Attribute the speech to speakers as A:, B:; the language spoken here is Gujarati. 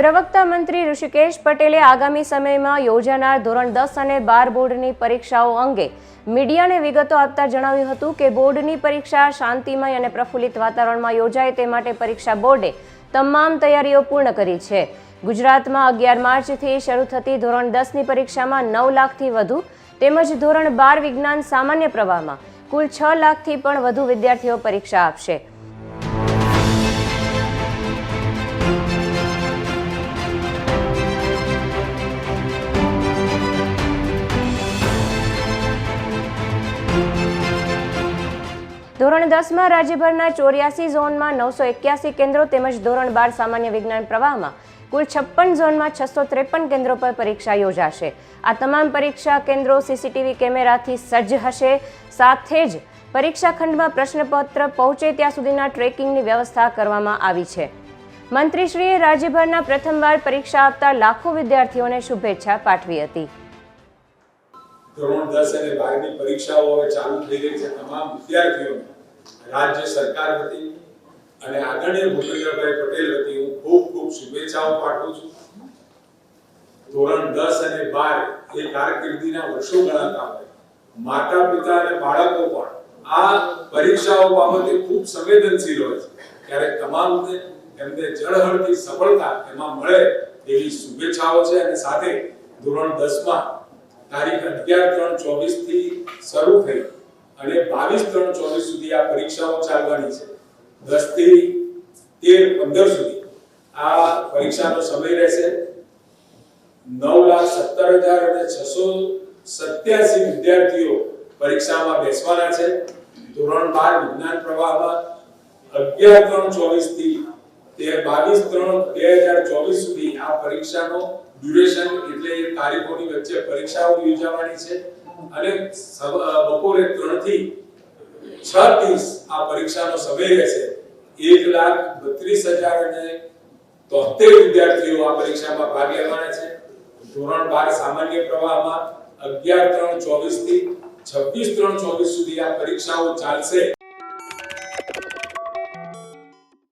A: પ્રવક્તા મંત્રી ઋષિકેશ પટેલે આગામી સમયમાં યોજાનાર ધોરણ દસ અને બાર બોર્ડની પરીક્ષાઓ અંગે મીડિયાને વિગતો આપતા જણાવ્યું હતું કે બોર્ડની પરીક્ષા શાંતિમય અને પ્રફુલ્લિત વાતાવરણમાં યોજાય તે માટે પરીક્ષા બોર્ડે તમામ તૈયારીઓ પૂર્ણ કરી છે. ગુજરાતમાં અગિયાર માર્ચથી શરૂ થતી ધોરણ દસની પરીક્ષામાં નવ લાખથી વધુ તેમજ ધોરણ બાર વિજ્ઞાન સામાન્ય પ્રવાહમાં કુલ છ લાખથી પણ વધુ વિદ્યાર્થીઓ પરીક્ષા આપશે. ધોરણ દસમાં રાજ્યભરના ચોર્યાસી ઝોનમાં નવસો એક્યાસી કેન્દ્રો તેમજ ધોરણ બાર સામાન્ય વિજ્ઞાન પ્રવાહમાં કુલ છપ્પન ઝોનમાં છસો ત્રેપન કેન્દ્રો પર પરીક્ષા યોજાશે. આ તમામ પરીક્ષા કેન્દ્રો સીસીટીવી કેમેરાથી સજ્જ હશે. સાથે જ પરીક્ષા ખંડમાં પ્રશ્નપત્ર પહોંચે ત્યાં સુધીના ટ્રેકિંગની વ્યવસ્થા કરવામાં આવી છે. મંત્રીશ્રીએ રાજ્યભરના પ્રથમવાર પરીક્ષા આપતા લાખો વિદ્યાર્થીઓને શુભેચ્છા પાઠવી હતી.
B: ધોરણ દસ અને બારની પરીક્ષાઓ હવે ચાલુ થઈ ગઈ છે તમામ વિદ્યાર્થીઓને. રાજ્ય સરકાર વતી અને આદરણીય ભૂપેન્દ્રભાઈ પટેલ વતી હું ખૂબ ખૂબ શુભેચ્છાઓ પાઠવું છું. ધોરણ દસ અને બાર એ કારકિર્દીના વર્ષો ગણાતા હોય. માતા પિતા અને બાળકો પણ આ પરીક્ષાઓ બાબતે ખૂબ સંવેદનશીલ હોય છે. ત્યારે તમામ એમને જળહળતી સફળતા એમાં મળે એવી શુભેચ્છાઓ છે અને સાથે ધોરણ દસમાં તારીખ અગિયાર ત્રણ ચોવીસથી શરૂ થઈ અને બાવીસ ત્રણ ચોવીસ સુધી આ પરીક્ષાઓ ચાલવાની છે. દસથી તેર પંદર સુધી આ પરીક્ષાનો સમય રહેશે. નવ લાખ સત્તર હજાર અને છસો સત્યાસી વિદ્યાર્થીઓ પરીક્ષામાં બેસવાના છે. ધોરણ બાર વિજ્ઞાન પ્રવાહમાં અગિયાર ત્રણ ચોવીસથી તેર બાવીસ ત્રણ બે હજાર ચોવીસ સુધી આ પરીક્ષાનો ડ્યુરેશન એટલે તારીખોની વચ્ચે પરીક્ષાઓ યોજાવાની છે. અને બપોરે ત્રણથી છ દિવસ આ પરીક્ષાનો સમય રહેશે એક લાખ બત્રીસ હજાર અને તોતેર વિદ્યાર્થીઓ આ પરીક્ષામાં ભાગ લેવાના છે. ધોરણ બાર સામાન્ય પ્રવાહમાં અગિયાર ત્રણ ચોવીસથી છવ્વીસ ત્રણ ચોવીસ સુધી આ પરીક્ષાઓ ચાલશે.